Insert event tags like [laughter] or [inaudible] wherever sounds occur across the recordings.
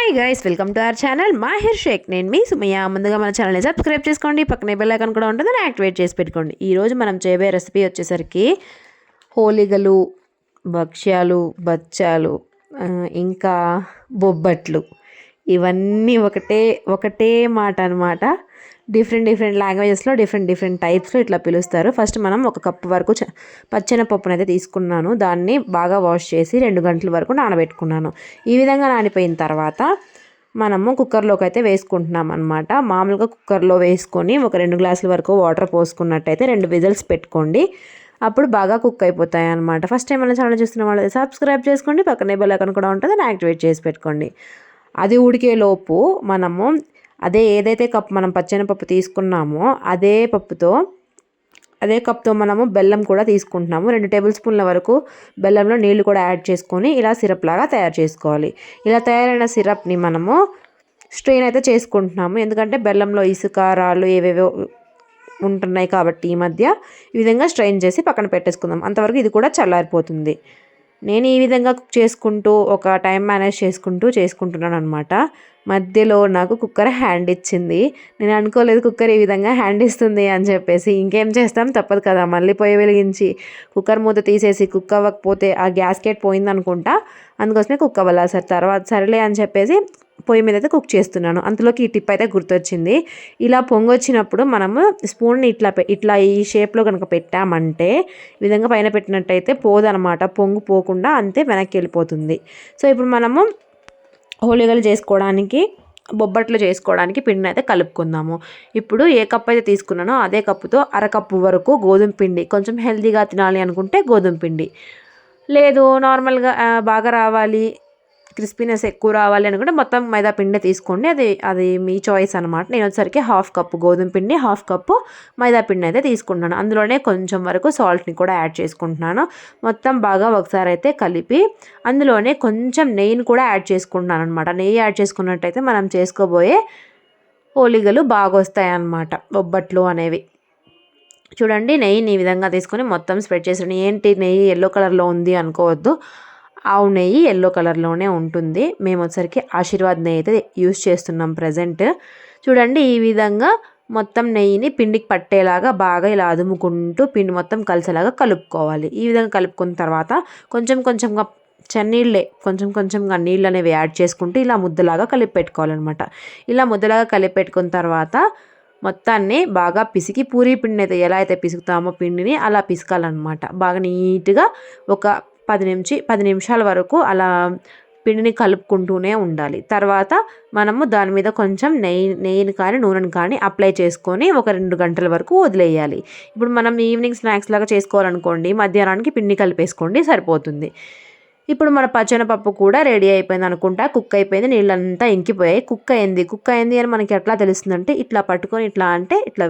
Hi guys welcome to our channel Mahir Sheikh నేను మీ Sumayya. ముందుగా మన ఛానల్ని సబ్స్క్రైబ్ చేసుకోండి. పక్కనే బెల్ ఐకాన్ కూడా ఉంటుంది యాక్టివేట్ చేసి పెట్టుకోండి. ఈరోజు మనం చేయబోయే రెసిపీ వచ్చేసరికి హోలిగలు భక్ష్యాలు బచ్చాలు ఇంకా బొబ్బట్లు. ఇవన్నీ ఒకటే ఒకటే మాట అనమాట డిఫరెంట్ డిఫరెంట్ లాంగ్వేజెస్లో డిఫరెంట్ డిఫరెంట్ టైప్స్లో ఇట్లా పిలుస్తారు. ఫస్ట్ మనం ఒక కప్పు వరకు చ- పచ్చెనపప్పును అయితే తీసుకున్నాను. దాన్ని బాగా వాష్ చేసి రెండు గంటల వరకు నానబెట్టుకున్నాను. ఈ విధంగా నానిపోయిన తర్వాత మనము కుక్కర్లోకి అయితే వేసుకుంటున్నాం అనమాట మామూలుగా కుక్కర్లో వేసుకొని ఒక రెండు గ్లాసుల వరకు వాటర్ పోసుకున్నట్టయితే రెండు విజిల్స్ పెట్టుకోండి. అప్పుడు బాగా కుక్ అయిపోతాయి అనమాట ఫస్ట్ టైం మన ఛానల్ చూస్తున్న వాళ్ళు సబ్స్క్రైబ్ చేసుకోండి. పక్కనే బెల్ ఐకాన్ కూడా ఉంటుంది. దాన్ని యాక్టివేట్ చేసి పెట్టుకోండి. అది ఉడికే లోపు మనము అదే ఏదైతే కప్ మనం పచ్చెనపప్పు తీసుకున్నామో అదే పప్పుతో అదే కప్తో మనము బెల్లం కూడా తీసుకుంటున్నాము. రెండు టేబుల్ స్పూన్ల వరకు బెల్లంలో నీళ్ళు కూడా యాడ్ చేసుకొని ఇలా సిరప్ లాగా తయారు చేసుకోవాలి. ఇలా తయారైన సిరప్ని మనము స్ట్రెయిన్ అయితే చేసుకుంటున్నాము. ఎందుకంటే బెల్లంలో ఇసుక రాళ్ళు ఏవేవో ఉంటున్నాయి కాబట్టి ఈ మధ్య ఈ విధంగా స్ట్రెయిన్ చేసి పక్కన పెట్టేసుకుందాం. అంతవరకు ఇది కూడా చల్లారిపోతుంది. నేను ఈ విధంగా కుక్ చేసుకుంటూ ఒక టైం మేనేజ్ చేసుకుంటూ చేసుకుంటున్నాను అనమాట మధ్యలో నాకు కుక్కర్ హ్యాండ్ ఇచ్చింది. నేను అనుకోలేదు కుక్కర్ ఈ విధంగా హ్యాండ్ ఇస్తుంది అని చెప్పేసి. ఇంకేం చేస్తాం? తప్పదు కదా. మళ్ళీ పొయ్యి వెలిగించి కుక్కర్ మూత తీసేసి కుక్ అవ్వకపోతే ఆ గ్యాస్కెట్ పోయింది అనుకుంటా అందుకోసమే కుక్ అవ్వాలి. సార్ తర్వాత సరేలే అని చెప్పేసి పొయ్యి మీద అయితే కుక్ చేస్తున్నాను. అందులోకి ఈ టిప్ అయితే గుర్తొచ్చింది. ఇలా పొంగొచ్చినప్పుడు మనము స్పూన్ని ఇట్లా ఇట్లా ఈ షేప్లో కనుక పెట్టామంటే ఈ విధంగా పైన పెట్టినట్టయితే పోదనమాట పొంగు పోకుండా అంతే వెనక్కి వెళ్ళిపోతుంది. సో ఇప్పుడు మనము హోళీగలు చేసుకోవడానికి బొబ్బట్లు చేసుకోవడానికి పిండిని అయితే కలుపుకుందాము. ఇప్పుడు ఏ కప్ అయితే తీసుకున్నానో అదే కప్పుతో అరకప్పు వరకు గోధుమ పిండి కొంచెం హెల్తీగా తినాలి అనుకుంటే గోధుమ పిండి. లేదు నార్మల్గా బాగా రావాలి. క్రిస్పీనెస్ ఎక్కువ రావాలి అనుకుంటే మొత్తం మైదా పిండి తీసుకోండి. అది అది మీ చాయిస్ అనమాట నేను వచ్చేసరికి హాఫ్ కప్పు గోధుమ పిండి హాఫ్ కప్పు మైదా పిండి అయితే తీసుకుంటున్నాను. అందులోనే కొంచెం వరకు సాల్ట్ని కూడా యాడ్ చేసుకుంటున్నాను. మొత్తం బాగా ఒకసారి అయితే కలిపి అందులోనే కొంచెం నెయ్యిని కూడా యాడ్ చేసుకుంటున్నాను అనమాట నెయ్యి యాడ్ చేసుకున్నట్టయితే మనం చేసుకోబోయే ఓలిగలు బాగా వస్తాయి అన్నమాట. బొబ్బట్లు అనేవి. చూడండి నెయ్యిని ఈ విధంగా తీసుకొని మొత్తం స్ప్రెడ్ చేసాను ఏంటి నెయ్యి ఎల్లో కలర్లో ఉంది అనుకోవద్దు. ఆవు నెయ్యి ఎల్లో కలర్లోనే ఉంటుంది. మేము వచ్చరికి ఆశీర్వాద్ నెయ్యి అయితే యూస్ చేస్తున్నాం ప్రజెంట్. చూడండి ఈ విధంగా మొత్తం నెయ్యిని పిండికి పట్టేలాగా బాగా ఇలా అదుముకుంటూ పిండి మొత్తం కలిసేలాగా కలుపుకోవాలి. ఈ విధంగా కలుపుకున్న తర్వాత కొంచెం కొంచెంగా చన్నీళ్ళే కొంచెం కొంచెంగా నీళ్ళు అనేవి యాడ్ చేసుకుంటూ ఇలా ముద్దలాగా కలిపి పెట్టుకోవాలన్నమాట ఇలా ముద్దలాగా కలిపి పెట్టుకున్న తర్వాత మొత్తాన్ని బాగా పిసికి పూరీ పిండిని అయితే ఎలా అయితే పిసుకుతామో పిండిని అలా పిసకాలన్నమాట. బాగా నీట్గా ఒక పది నుంచి పది నిమిషాల వరకు అలా పిండిని కలుపుకుంటూనే ఉండాలి. తర్వాత మనము దాని మీద కొంచెం నెయ్యి నెయ్యిని కానీ నూనెని కానీ అప్లై చేసుకొని ఒక రెండు గంటల వరకు వదిలేయాలి. ఇప్పుడు మనం ఈవినింగ్ స్నాక్స్ లాగా చేసుకోవాలనుకోండి మధ్యాహ్నానికి పిండి కలిపేసుకోండి సరిపోతుంది. ఇప్పుడు మన పచ్చనపప్పు కూడా రెడీ అయిపోయింది అనుకుంటా కుక్ అయిపోయింది నీళ్ళంతా ఇంకిపోయాయి. కుక్ అయింది. కుక్ అయింది అని మనకి ఎట్లా తెలుస్తుందంటే ఇట్లా పట్టుకొని ఇట్లా అంటే ఇట్లా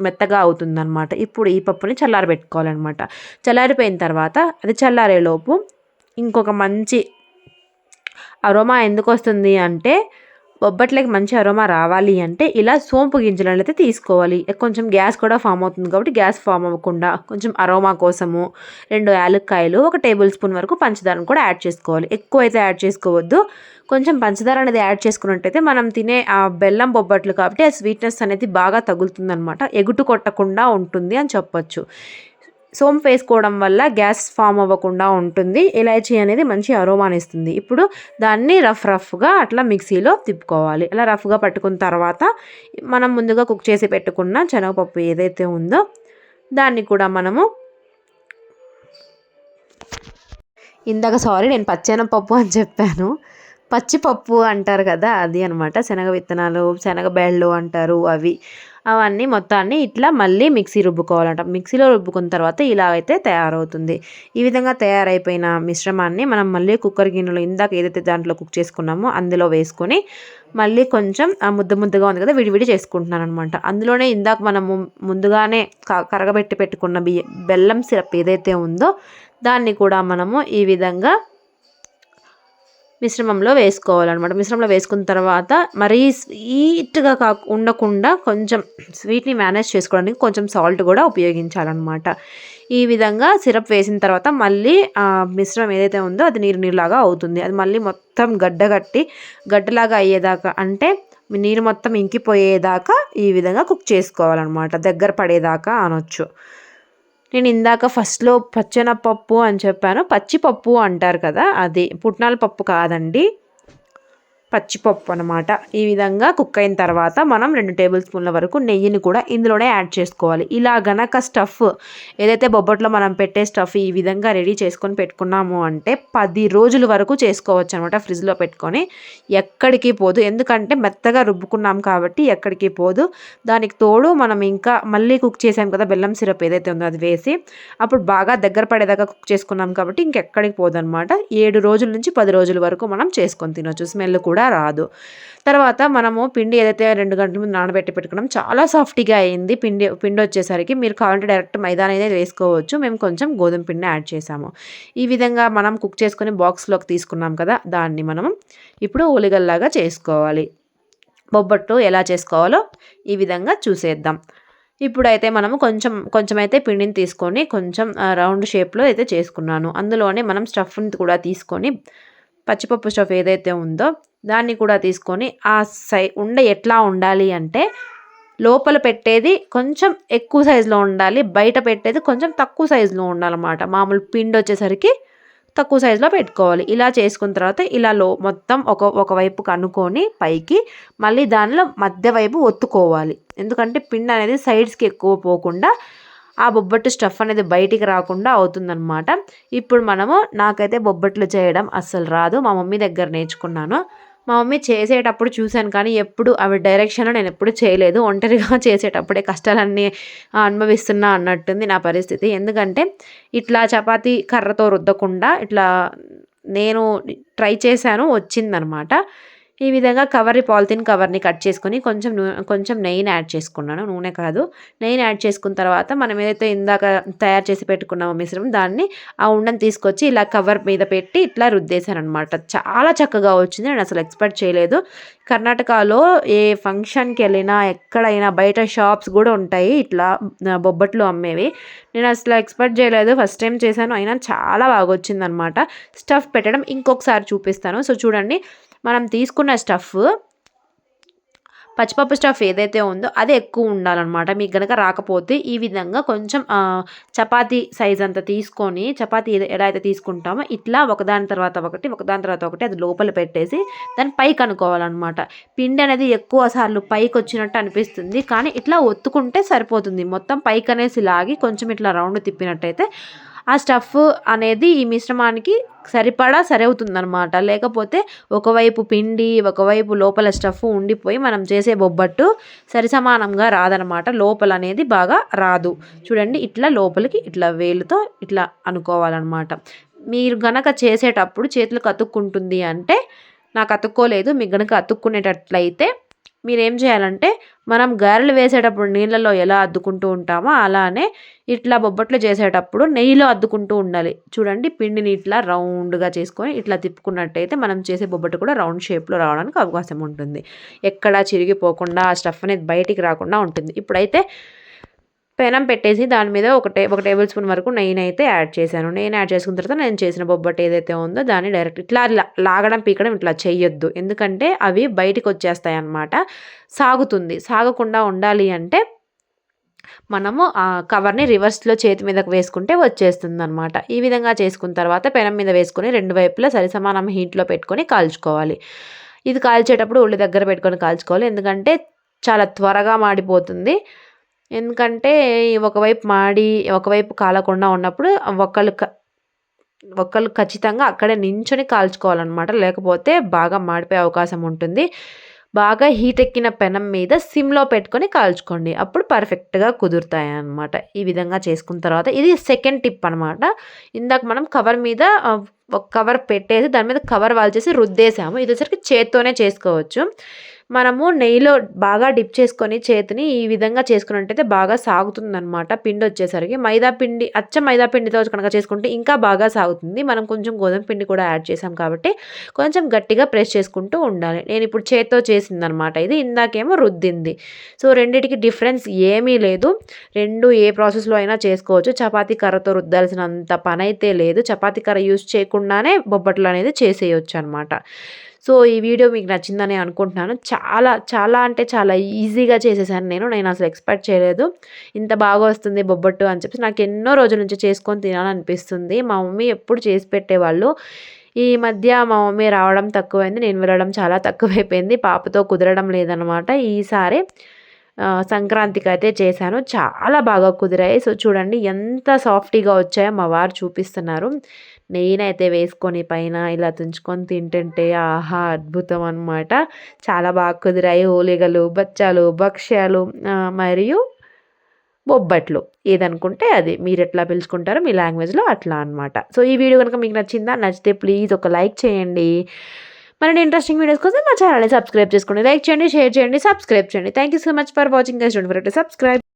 మెత్తగా అవుతుందన్నమాట. ఇప్పుడు ఈ పప్పుని చల్లారబెట్టుకోవాలన్నమాట. చల్లారిపోయిన తర్వాత అది చల్లారేలోపు ఇంకొక మంచి అరోమా ఎందుకు వస్తుంది అంటే బొబ్బట్లకి మంచి అరోమా రావాలి అంటే ఇలా సోంపు గింజలను అయితే తీసుకోవాలి. కొంచెం గ్యాస్ కూడా ఫామ్ అవుతుంది కాబట్టి గ్యాస్ ఫామ్ అవ్వకుండా కొంచెం అరోమా కోసము రెండు యాలక్కాయలు ఒక టేబుల్ స్పూన్ వరకు పంచదారను కూడా యాడ్ చేసుకోవాలి. ఎక్కువ అయితే యాడ్ చేసుకోవద్దు. కొంచెం పంచదార అనేది యాడ్ చేసుకున్నట్టయితే మనం తినే ఆ బెల్లం బొబ్బట్లు కాబట్టి ఆ స్వీట్నెస్ అనేది బాగా తగులుతుందనమాట ఎగుటు కొట్టకుండా ఉంటుంది అని చెప్పొచ్చు. సోంపు వేసుకోవడం వల్ల గ్యాస్ ఫామ్ అవ్వకుండా ఉంటుంది. ఇలాచీ అనేది మంచి అరోమాని ఇస్తుంది. ఇప్పుడు దాన్ని రఫ్ రఫ్గా అట్లా మిక్సీలో తిప్పుకోవాలి. ఇలా రఫ్గా పట్టుకున్న తర్వాత మనం ముందుగా కుక్ చేసి పెట్టుకున్న శనగపప్పు ఏదైతే ఉందో దాన్ని కూడా మనము ఇందాక సారీ నేను పచ్చెనపప్పు అని చెప్పాను. పచ్చిపప్పు అంటారు కదా అది అనమాట శనగ విత్తనాలు శనగ బెళ్ళు అంటారు అవి. అవన్నీ మొత్తాన్ని ఇట్లా మళ్ళీ మిక్సీ రుబ్బుకోవాలంట. మిక్సీలో రుబ్బుకున్న తర్వాత ఇలా అయితే తయారవుతుంది. ఈ విధంగా తయారైపోయిన మిశ్రమాన్ని మనం మళ్ళీ కుక్కర్ గిన్నెలో ఇందాక ఏదైతే దాంట్లో కుక్ చేసుకున్నామో అందులో వేసుకొని మళ్ళీ కొంచెం ఆ ముద్ద ముద్దగా ఉంది కదా విడివిడి చేసుకుంటున్నాను అనమాట అందులోనే ఇందాక మనము ముందుగానే క- కరగబెట్టి పెట్టుకున్న బియ్య బెల్లం సిరప్ ఏదైతే ఉందో దాన్ని కూడా మనము ఈ విధంగా మిశ్రమంలో వేసుకోవాలన్నమాట. మిశ్రమంలో వేసుకున్న తర్వాత మరీ స్వీట్గా కా ఉండకుండా కొంచెం స్వీట్ని మేనేజ్ చేసుకోవడానికి కొంచెం సాల్ట్ కూడా ఉపయోగించాలన్నమాట. ఈ విధంగా సిరప్ వేసిన తర్వాత మళ్ళీ మిశ్రమం ఏదైతే ఉందో అది నీరు నీరులాగా అవుతుంది. అది మళ్ళీ మొత్తం గడ్డగట్టి గడ్డలాగా అయ్యేదాకా అంటే నీరు మొత్తం ఇంకిపోయేదాకా ఈ విధంగా కుక్ చేసుకోవాలన్నమాట. దగ్గర పడేదాకా అనొచ్చు. నేను ఇందాక ఫస్ట్లో పచ్చెనపప్పు అని చెప్పాను. పచ్చిపప్పు అంటారు కదా అది పుట్నాల పప్పు కాదండి. పచ్చిపప్పు అనమాట ఈ విధంగా కుక్ అయిన తర్వాత మనం రెండు టేబుల్ స్పూన్ల వరకు నెయ్యిని కూడా ఇందులోనే యాడ్ చేసుకోవాలి. ఇలా గనక స్టఫ్ ఏదైతే బొబ్బట్లో మనం పెట్టే స్టఫ్ ఈ విధంగా రెడీ చేసుకొని పెట్టుకున్నాము అంటే పది రోజుల వరకు చేసుకోవచ్చు అనమాట ఫ్రిడ్జ్లో పెట్టుకొని. ఎక్కడికి పోదు. ఎందుకంటే మెత్తగా రుబ్బుకున్నాం కాబట్టి ఎక్కడికి పోదు. దానికి తోడు మనం ఇంకా మళ్ళీ కుక్ చేసాం కదా బెల్లం సిరప్ ఏదైతే ఉందో అది వేసి అప్పుడు బాగా దగ్గర పడేదాకా కుక్ చేసుకున్నాం కాబట్టి ఇంకెక్కడికి పోదు అనమాట ఏడు రోజుల నుంచి పది రోజుల వరకు మనం చేసుకొని తినొచ్చు. స్మెల్ కూడా కూడా రాదు. తర్వాత మనము పిండి ఏదైతే రెండు గంటల ముందు నానబెట్టి పెట్టుకున్నాం చాలా సాఫ్ట్గా అయింది. పిండి పిండి వచ్చేసరికి మీరు కావాలంటే డైరెక్ట్ మైదా అనేది వేసుకోవచ్చు. మేము కొంచెం గోధుమ పిండిని యాడ్ చేసాము. ఈ విధంగా మనం కుక్ చేసుకుని బాక్స్లోకి తీసుకున్నాం కదా దాన్ని మనం ఇప్పుడు ఉలిగల్లాగా చేసుకోవాలి. బొబ్బట్టు ఎలా చేసుకోవాలో ఈ విధంగా చూసేద్దాం. ఇప్పుడైతే మనము కొంచెం కొంచెం అయితే పిండిని తీసుకొని కొంచెం రౌండ్ షేప్లో అయితే చేసుకున్నాను. అందులోనే మనం స్టఫ్ని కూడా తీసుకొని పచ్చిపప్పు స్టఫ్ ఏదైతే ఉందో దాన్ని కూడా తీసుకొని ఆ సై ఉండ ఎట్లా ఉండాలి అంటే లోపల పెట్టేది కొంచెం ఎక్కువ సైజులో ఉండాలి బయట పెట్టేది కొంచెం తక్కువ సైజులో ఉండాలన్నమాట. మామూలు పిండి వచ్చేసరికి తక్కువ సైజులో పెట్టుకోవాలి. ఇలా చేసుకున్న తర్వాత ఇలా లో మొత్తం ఒక ఒకవైపు కనుక్కొని పైకి మళ్ళీ దానిలో మధ్య వైపు ఒత్తుకోవాలి. ఎందుకంటే పిండి అనేది సైడ్స్కి ఎక్కువ పోకుండా ఆ బొబ్బట్టు స్టఫ్ అనేది బయటికి రాకుండా అవుతుందన్నమాట. ఇప్పుడు మనము నాకైతే బొబ్బట్లు చేయడం అస్సలు రాదు. మా మమ్మీ దగ్గర నేర్చుకున్నాను. మా మమ్మీ చేసేటప్పుడు చూశాను కానీ ఎప్పుడు ఆవిడ డైరెక్షన్లో నేను ఎప్పుడు చేయలేదు. ఒంటరిగా [laughs] చేసేటప్పుడే కష్టాలన్నీ అనుభవిస్తున్నా అన్నట్టుంది నా పరిస్థితి. ఎందుకంటే ఇట్లా చపాతీ కర్రతో రుద్దకుండా ఇట్లా నేను ట్రై చేశాను వచ్చిందనమాట ఈ విధంగా కవర్ పాలిథిన్ కవర్ని కట్ చేసుకొని కొంచెం కొంచెం నెయ్యిని యాడ్ చేసుకున్నాను. నూనె కాదు. నెయ్యిని యాడ్ చేసుకున్న తర్వాత మనం ఏదైతే ఇందాక తయారు చేసి పెట్టుకున్నామో మిశ్రమం దాన్ని ఆ ఉండని తీసుకొచ్చి ఇలా కవర్ మీద పెట్టి ఇట్లా రుద్దేశాను అనమాట చాలా చక్కగా వచ్చింది. నేను అసలు ఎక్స్పెక్ట్ చేయలేదు. కర్ణాటకలో ఏ ఫంక్షన్కి వెళ్ళినా ఎక్కడైనా బయట షాప్స్ కూడా ఉంటాయి ఇట్లా బొబ్బట్లు అమ్మేవి. నేను అసలు ఎక్స్పెక్ట్ చేయలేదు. ఫస్ట్ టైం చేశాను. అయినా చాలా బాగా వచ్చిందనమాట స్టఫ్ పెట్టడం ఇంకొకసారి చూపిస్తాను. సో చూడండి. మనం తీసుకున్న స్టఫ్ పచ్చిపప్పు స్టఫ్ ఏదైతే ఉందో అది ఎక్కువ ఉండాలన్నమాట. మీకు కనుక రాకపోతే ఈ విధంగా కొంచెం చపాతీ సైజ్ అంత తీసుకొని చపాతీ ఎలా అయితే తీసుకుంటామో ఇట్లా ఒకదాని తర్వాత ఒకటి ఒకదాని తర్వాత ఒకటి అది లోపల పెట్టేసి దాన్ని పైకి అనుకోవాలన్నమాట. పిండి అనేది ఎక్కువ సార్లు పైకి వచ్చినట్టు అనిపిస్తుంది. కానీ ఇట్లా ఒత్తుకుంటే సరిపోతుంది. మొత్తం పైకి అనేసి లాగి కొంచెం ఇట్లా రౌండ్ తిప్పినట్టయితే ఆ స్టఫ్ అనేది ఈ మిశ్రమానికి సరిపడా సరవుతుందనమాట లేకపోతే ఒకవైపు పిండి ఒకవైపు లోపల స్టఫ్ ఉండిపోయి మనం చేసే బొబ్బట్టు సరి సమానంగా రాదనమాట లోపల అనేది బాగా రాదు. చూడండి ఇట్లా లోపలికి ఇట్లా వేలుతో ఇట్లా అనుకోవాలన్నమాట. మీరు గనక చేసేటప్పుడు చేతులకు అతుక్కుంటుంది అంటే నాకు అతుక్కోలేదు మీకు గనక అతుక్కునేటట్లయితే మీరేం చేయాలంటే మనం గారెలు వేసేటప్పుడు నీళ్ళలో ఎలా అద్దుకుంటూ ఉంటామో అలానే ఇట్లా బొబ్బట్లు చేసేటప్పుడు నెయ్యిలో అద్దుకుంటూ ఉండాలి. చూడండి పిండిని ఇట్లా రౌండ్గా చేసుకొని ఇట్లా తిప్పుకున్నట్టయితే మనం చేసే బొబ్బట్టు కూడా రౌండ్ షేప్లో రావడానికి అవకాశం ఉంటుంది. ఎక్కడా చిరిగిపోకుండా ఆ స్టఫ్ అనేది బయటికి రాకుండా ఉంటుంది. ఇప్పుడైతే పెనం పెట్టేసి దాని మీద ఒక టే ఒక టేబుల్ స్పూన్ వరకు నెయ్యిని అయితే యాడ్ చేశాను. నేను యాడ్ చేసుకున్న తర్వాత నేను చేసిన బొబ్బట్టు ఏదైతే ఉందో దాన్ని డైరెక్ట్ ఇట్లా లాగడం పీకడం ఇట్లా చేయొద్దు ఎందుకంటే అవి బయటికి వచ్చేస్తాయి అన్నమాట. సాగుతుంది. సాగకుండా ఉండాలి అంటే మనము ఆ కవర్ని రివర్స్లో చేతి మీదకు వేసుకుంటే వచ్చేస్తుంది అనమాట ఈ విధంగా చేసుకున్న తర్వాత పెనం మీద వేసుకొని రెండు వైపులా సరిసమానం హీట్లో పెట్టుకొని కాల్చుకోవాలి. ఇది కాల్చేటప్పుడు ఉల్లి దగ్గర పెట్టుకొని కాల్చుకోవాలి. ఎందుకంటే చాలా త్వరగా మాడిపోతుంది. ఎందుకంటే ఒకవైపు మాడి ఒకవైపు కాలకుండా ఉన్నప్పుడు ఒకళ్ళు ఒకళ్ళు ఖచ్చితంగా అక్కడే నించొని కాల్చుకోవాలన్నమాట. లేకపోతే బాగా మాడిపోయే అవకాశం ఉంటుంది. బాగా హీట్ ఎక్కిన పెనం మీద సిమ్లో పెట్టుకొని కాల్చుకోండి. అప్పుడు పర్ఫెక్ట్గా కుదురుతాయి అనమాట ఈ విధంగా చేసుకున్న తర్వాత ఇది సెకండ్ టిప్ అనమాట ఇందాక మనం కవర్ మీద ఒక కవర్ పెట్టేసి దాని మీద కవర్ వాల్చేసి రుద్దేసాము. ఇది వచ్చరికి చేత్తోనే చేసుకోవచ్చు. మనము నెయ్యిలో బాగా డిప్ చేసుకొని చేతిని ఈ విధంగా చేసుకున్నట్టయితే బాగా సాగుతుందనమాట పిండి వచ్చేసరికి మైదా పిండి అచ్చ మైదా పిండితో కనుక చేసుకుంటే ఇంకా బాగా సాగుతుంది. మనం కొంచెం గోధుమ పిండి కూడా యాడ్ చేసాం కాబట్టి కొంచెం గట్టిగా ప్రెస్ చేసుకుంటూ ఉండాలి. నేను ఇప్పుడు చేత్తో చేసిందనమాట ఇది ఇందాకేమో రుద్దింది. సో రెండిటికి డిఫరెన్స్ ఏమీ లేదు. రెండు ఏ ప్రాసెస్లో అయినా చేసుకోవచ్చు. చపాతీ కర్రతో రుద్దాల్సినంత పని అయితే లేదు. చపాతీ కర్ర యూస్ చేయకుండానే బొబ్బట్లు అనేది చేసేయచ్చు అనమాట సో ఈ వీడియో మీకు నచ్చిందని అనుకుంటున్నాను. చాలా చాలా అంటే చాలా ఈజీగా చేసేసాను నేను. నేను అసలు ఎక్స్పెక్ట్ చేయలేదు. ఇంత బాగా వస్తుంది బొబ్బట్టు అని చెప్పి నాకు ఎన్నో రోజుల నుంచి చేసుకొని తినాలనిపిస్తుంది. మా మమ్మీ ఎప్పుడు చేసి పెట్టేవాళ్ళు. ఈ మధ్య మా మమ్మీ రావడం తక్కువైంది నేను వెళ్ళడం చాలా తక్కువైపోయింది. పాపతో కుదరడం లేదనమాట ఈసారి సంక్రాంతికి అయితే చేశాను. చాలా బాగా కుదిరాయి. సో చూడండి ఎంత సాఫ్టీగా వచ్చాయో మా వారు చూపిస్తున్నారు. నెయ్యినైతే వేసుకొని పైన ఇలా తుంచుకొని తింటుంటే ఆహా అద్భుతం అనమాట చాలా బాగా కుదిరాయి ఓలిగలు బచ్చాలు భక్ష్యాలు మరియు బొబ్బట్లు. ఏదనుకుంటే అది. మీరు ఎట్లా పిలుచుకుంటారో మీ లాంగ్వేజ్లో అట్లా అనమాట సో ఈ వీడియో కనుక మీకు నచ్చిందా నచ్చితే ప్లీజ్ ఒక లైక్ చేయండి. మరిన్ని ఇంట్రెస్టింగ్ వీడియోస్ కోసం మా ఛానల్ని సబ్స్క్రైబ్ చేసుకోండి. లైక్ చేయండి షేర్ చేయండి సబ్స్క్రైబ్ చేయండి. Thank you so much for watching guys don't forget subscribe